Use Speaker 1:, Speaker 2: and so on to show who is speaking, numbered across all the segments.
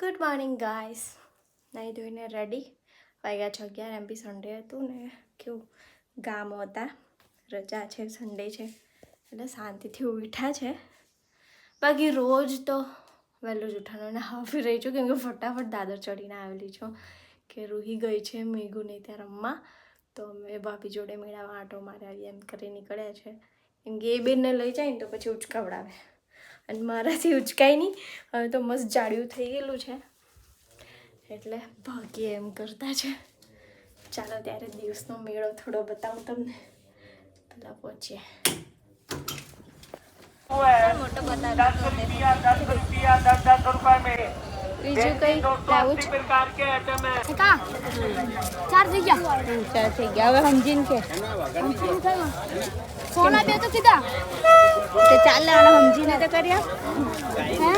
Speaker 1: Good morning guys નહીં ધોઈને ready વાગ્યા છ અગિયાર, એમ બી સન્ડે હતું ને, કેવું ગામ હતા. રજા છે સન્ડે છે. એટલે શાંતિથી ઉઠ્યા છે. બાકી રોજ તો વહેલું જ ઉઠાનો અને હાફી રહી છું કેમ કે ફટાફટ દાદર ચડીને આવેલી છું કે રૂહી ગઈ છે મેઘુ નહીં ત્યાં રમવા. તો અમે ભાભી જોડે મેળામાં આંટો મારે આવી એમ કરી નીકળ્યા છે. કેમ કે એ બેનને લઈ જાય ને તો પછી ઉચકાવડાવે. અને મારાથી ઉચકાય નહીં. હવે તો મસ્ત જાડ્યું થઈ ગયેલું છે. એટલે ભાગ્ય એમ કરતા છે. ચાલો ત્યારે દિવસનો મેળો થોડો બતાવું તમને. પેલા પહોંચીએ. મોટો બતાવ્યો બીજું કઈ લાવું છે?
Speaker 2: કા ચાર થઈ ગયા.
Speaker 1: ચાર થઈ ગયા. હવે સમજીને કે.
Speaker 2: સોના બે તો કીધા
Speaker 1: તે ચાલે આને સમજીને તો કર્યા.
Speaker 2: હે?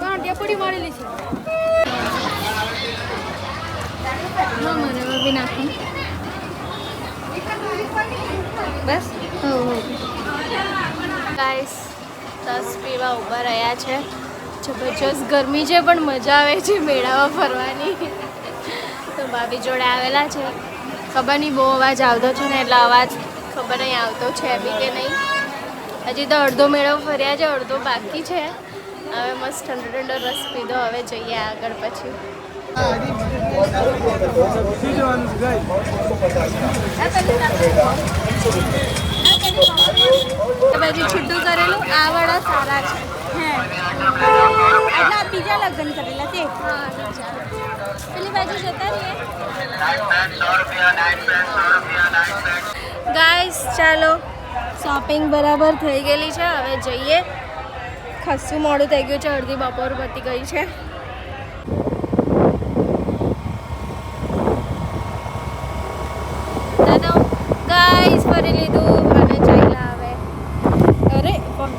Speaker 2: પણ ડેપડી મારેલી છે.
Speaker 1: મને બી નાખું. બસ? હો હો. ગાઈસ દસ પીવા ઊભા રહ્યા છે. જબરજસ્ત ગરમી છે પણ મજા આવે છે મેળામાં ફરવાની તો ભાભી જોડે આવેલા છે ખબર નહીં બહુ અવાજ આવતો છે ને એટલે અવાજ ખબર નહીં આવતો છે બી કે નહીં હજી તો અડધો મેળો ફર્યા છે અડધો બાકી છે હવે મસ્ત ઠંડો ઠંડો રસ પીધો હવે જઈએ આગળ પછી તો પછી છૂટું કરેલું આ વાળા સારા છે
Speaker 2: એટલે બીજા લગ્ન કરેલા તે પેલી બાજુ જતા રહીએ.
Speaker 1: ગાઈસ ચાલો. શોપિંગ બરાબર થઈ ગયેલી છે. હવે જઈએ. ખસ્સું મોડું થઈ ગયું છે. અડધી બપોર પતી ગઈ છે દાદા ગાઈસ ફરી લીધું અને ચાલ્યા હવે અરે ફોન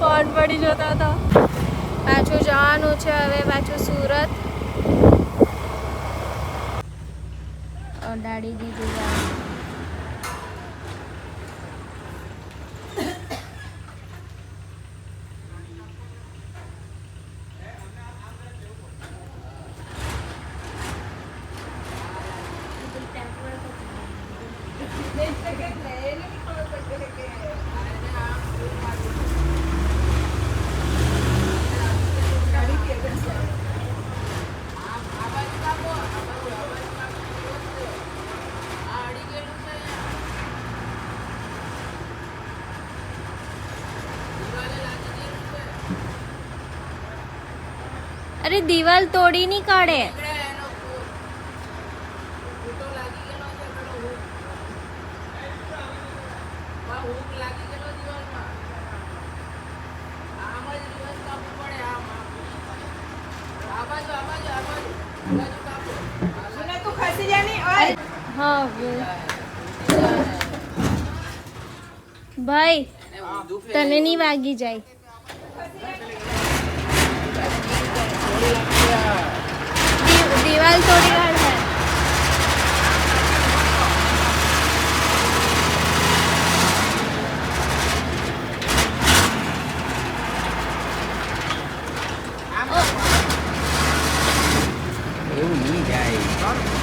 Speaker 1: ફોન પડી જતો હતો પાછું જવાનું છે હવે પાછું સુરત અડાડી દીધું ગાઈસ. અરે દિવાલ તોડી નહીં કાઢે હા ભાઈ તને નહીં વાગી જાય દી- દિવાલ તોડી કાઢે
Speaker 3: એવું નહીં જાય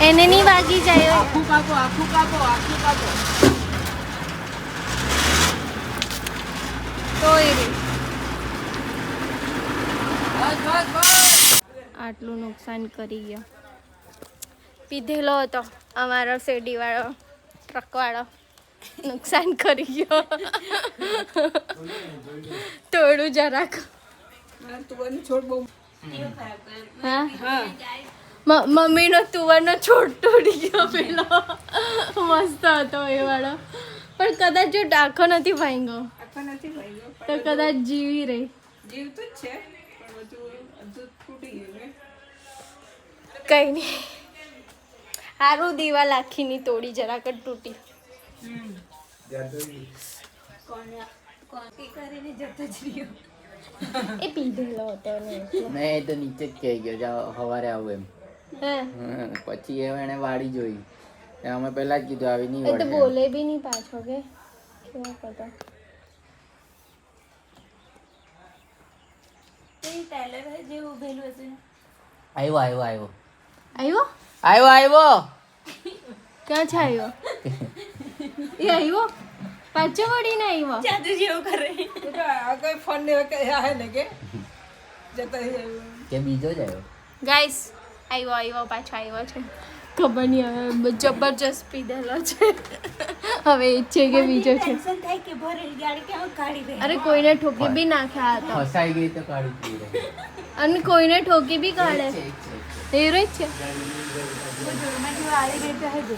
Speaker 1: એને નહીં વાગી જાય
Speaker 3: આખું કાપો આખું કાપો આખું કાપો
Speaker 1: તોય રે
Speaker 3: બસ બસ બસ
Speaker 1: આટલું નુકસાન કરી ગયો. પીધેલો હતો અમારો શેરડીવાળો ટ્રકવાળો. નુકસાન કરી ગયો. તોડું જરાક. મમ્મીનો તુવરનો છોડ તોડી ગયો પેલો. મસ્ત હતો એ વાળો. પણ કદાચ જો ડાખો નથી ભાંગ્યો.
Speaker 4: ગયો
Speaker 1: તો કદાચ જીવી રહી.
Speaker 4: જીવતું જ છે પણ બધું અડધું તૂટી ગયું ને
Speaker 1: કઈ નહીં સારું દિવાલ આખીની તોડી જરાક જ તૂટી. એ પીધેલો હતો ને
Speaker 3: મેં એ તો નીચે જ કહી ગયો જાઓ સવારે આવું એમ.
Speaker 1: હે.
Speaker 3: હમ, પછી એ એને વાડી જોઈ. અમે પહેલા જ કીધું આવી નહીં
Speaker 1: એ તો બોલે બી નહીં પાછો કે. કેવો કરતો
Speaker 2: ટેલર જે ઉભેલું હશે.
Speaker 3: આવ્યો આવ્યો આવ્યો
Speaker 1: આવ્યો?
Speaker 3: આવ્યો આવ્યો.
Speaker 1: ક્યાં છે આવ્યો? એ આવ્યો? પાછો વળીને આવ્યો?
Speaker 2: જાદુ જેવું કરે.
Speaker 4: કોઈ ફોન ને હે ને કે? જતો
Speaker 3: કે બીજો જ આવ્યો.
Speaker 1: ગાઈસ આવ્યો આવ્યો પાછો આવ્યો છે. ખબર નહીં હવે જબરજસ્ત પીધેલો છે. હવે એ છે કે બીજો છે.
Speaker 2: થાય કે ભરેલી ગાડી કેમ કાઢી દે?
Speaker 1: અરે કોઈને ઠોકી બી નાખ્યા હતા.
Speaker 3: ફસાઈ ગઈ તો કાઢી પી
Speaker 1: અને કોઈને ઠોકી બી કાઢે.
Speaker 3: છે,
Speaker 1: એ જ છે?
Speaker 2: જોરમાંથી વાળી ગઈ તો હજુ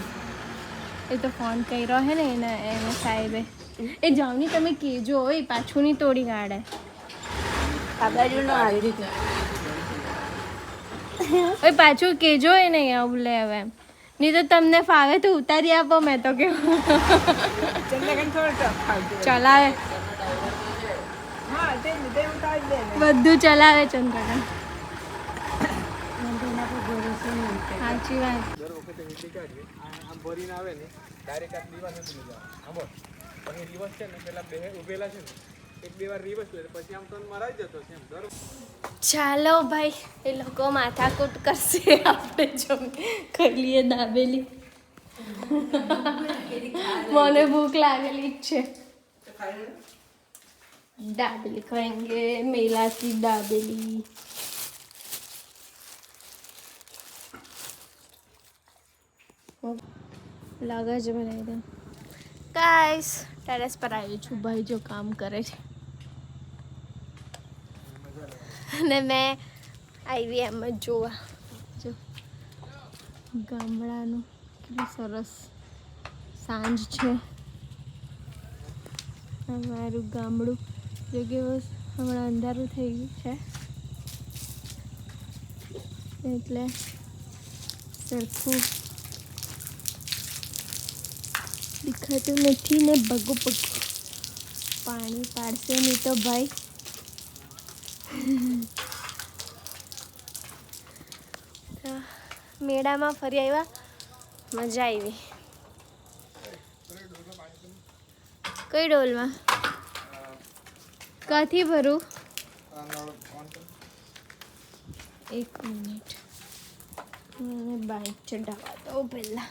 Speaker 1: એ તો ફોન કર્યો હે ને એને એને સાહેબે. એ જાવની તમે કેજો એ પાછું નહીં તોડી કાઢે. ઓય પાછું કેજો એ નહીં આવું લે હવે. એમ નહીં તો તમને ફાવે તો ઉતારી આપો મેં તો કેવું. ચલાવે. બધું ચલાવે ચંદ્રકાંત. સાચી વાત
Speaker 5: દર વખતે વીટી કાઢીએ આવે ને ડાયરેક્ટ આ દિવસ નથી મજા આવે પણ એ દિવસ છે ને પેલા બે ઉભેલા છે ને
Speaker 1: ચાલો ભાઈ, એ લોકો માથાકૂટ કરશે. આપણે જમ કરી દાબેલી. મને ભૂખ લાગેલી જ છે. દાબેલી ખાએંગે મેલાથી દાબેલી. લાગે છે બનાવી દઉં ગાઈસ ટેરેસ પર આવી છું ભાઈ જો કામ કરે છે અને મેં આવી એમ જ જોવા જો ગામડાનું કેટલું સરસ સાંજ છે અમારું મારું ગામડું જો કે હમણાં અંધારું થઈ ગયું છે એટલે સરખું દેખાતું નથી ને ભગુ ભગો. પાણી પાડશે નહીં તો ભાઈ. મેળામાં ફરી આવ્યા. મજા આવી. કઈ ડોલમાં? કાથી ભરું? એક મિનિટ. મને બાઈક ચઢાવવા દો પહેલાં.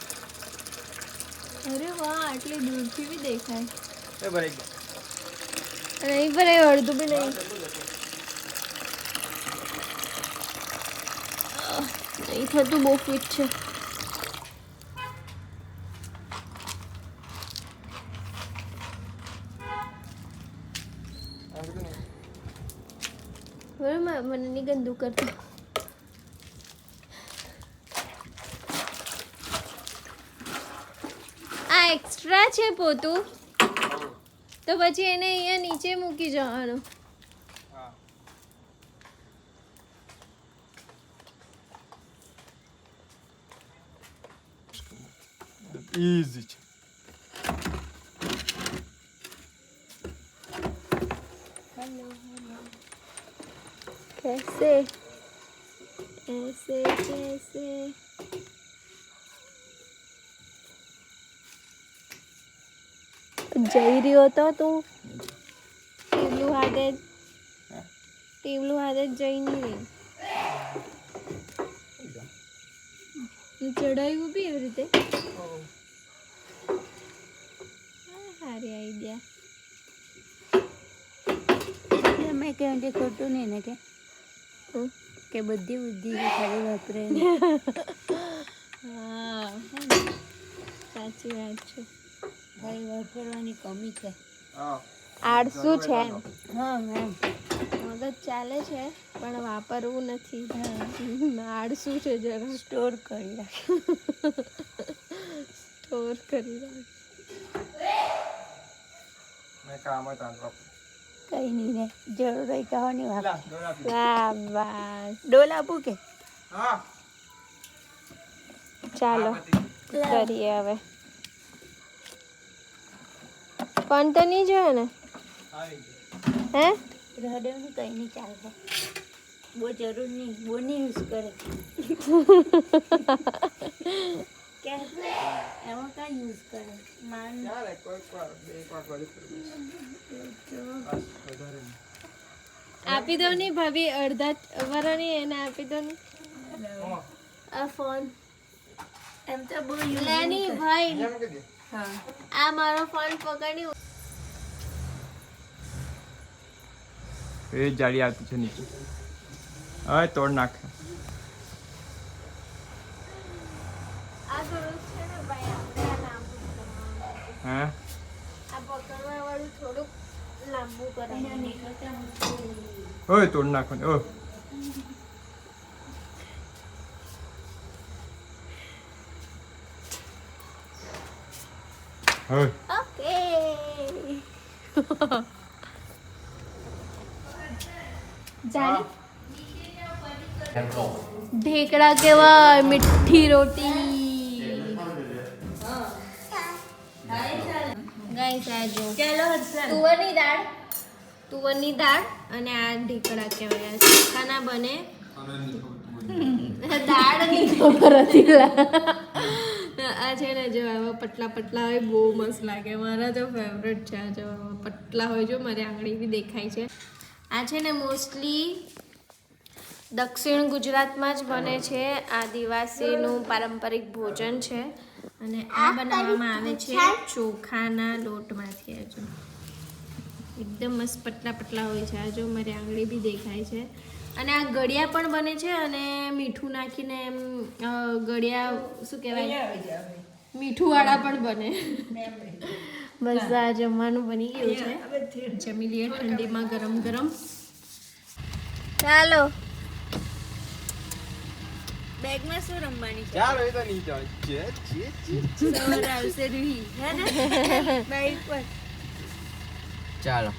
Speaker 1: અરે વાહ આટલી દૂરથી બી દેખાય
Speaker 5: એ ભરાઈ ગયું
Speaker 1: અને અહીં પર એ અડધું બી નહીં આહ, નહીં થતું બહુ ફિટ છે બરાબર મને નહીં ગંદુ કરતો આ એક્સ્ટ્રા છે પોતું તો પછી એને અહીંયા નીચે મૂકી જવાનું
Speaker 5: હા ઇઝી છે
Speaker 1: कैसे ऐसे कैसे જઈ રહ્યો હતો તું? ટીવલું હાથે ટીવલું હાથે જઈ નહીં રહી. ચડાવ્યું બી એવી રીતે? હા, સારી આઈડિયા
Speaker 2: અમે કહ્યું કે ખોટું નહીં ને કે. કે બધી બુદ્ધિ ખાલી વાપરે
Speaker 1: હા સાચી વાત છે.
Speaker 2: ખાલી વાપરવાની કમી છે.
Speaker 1: આળસુ છે એમ.
Speaker 2: હા એમ
Speaker 1: મદદ ચાલે છે પણ વાપરવું નથી. આળસુ છે જરા
Speaker 2: સ્ટોર કરી રાખ.
Speaker 1: સ્ટોર કરી રાખ.
Speaker 5: મેં કામ હતા
Speaker 2: કઈ નહીં ને જરૂર કહેવાની વાત.
Speaker 5: વાહ દોડ આપી.
Speaker 2: આપું કે?
Speaker 1: ચાલો કરીએ હવે. ફોન તો નહીં જોયો ને હે
Speaker 2: હૃદયનું કંઈ નહીં ચાલે બહુ જરૂર નહીં બહુ નહીં યુઝ કરે કે એમાં કાંઈ યુઝ કરે માન.
Speaker 1: આપી દો ની ભાભી અડધા વરણી એને આપી દો ની આ ફોન
Speaker 2: એમ તો બહુ યુઝ
Speaker 1: લેની ભાઈ. આ મારો ફોન પકડ્યો.
Speaker 5: એ જાળી આવતી છે નીચે. હવે તોડ નાખ.
Speaker 1: આ તોડ નાખો ને ભાઈ આપણે આ લાંબુ કરવાનું.
Speaker 5: હા
Speaker 1: આ પકડવા વાળું થોડુંક લાંબુ કરવાનું
Speaker 5: ઓય તોડ નાખો ને ઓ હવે
Speaker 1: ઓકે. ઢેકડા કેવાય મીઠી રોટી. તુવરની દાળ. તુવરની દાળ અને આ ઢેકડા કહેવાય ખાના બને. દાળની ખબર હતી આ છે ને જો આવા પતલા પતલા હોય બહુ મસ્ત લાગે. મારા તો ફેવરેટ છે જો. પટલા હોય જો મારી આંગળી બી દેખાય છે. આ છે ને મોસ્ટલી દક્ષિણ ગુજરાતમાં જ બને છે. આદિવાસીનું પારંપરિક ભોજન છે. અને આ બનાવવામાં આવે છે ચોખાના લોટમાંથી આ જો. એકદમ મસ્ત પતલા પતલા હોય છે આ જો. મારી આંગળી બી દેખાય છે. અને આ ગળિયા પણ બને છે અને મીઠું નાખીને એમ ગળિયા શું કહેવાય? મીઠું વાળા પણ બને. બસ આ જમવાનું બની ગયું છે. જમી લઈએ ઠંડીમાં ગરમ ગરમ. ચાલો.
Speaker 2: બેગમાં શું રમવાની છે?
Speaker 5: ચાલો એ તો
Speaker 2: સવાર આવશે રૂહી હે ને? બાઈક પર.
Speaker 3: ચાલો.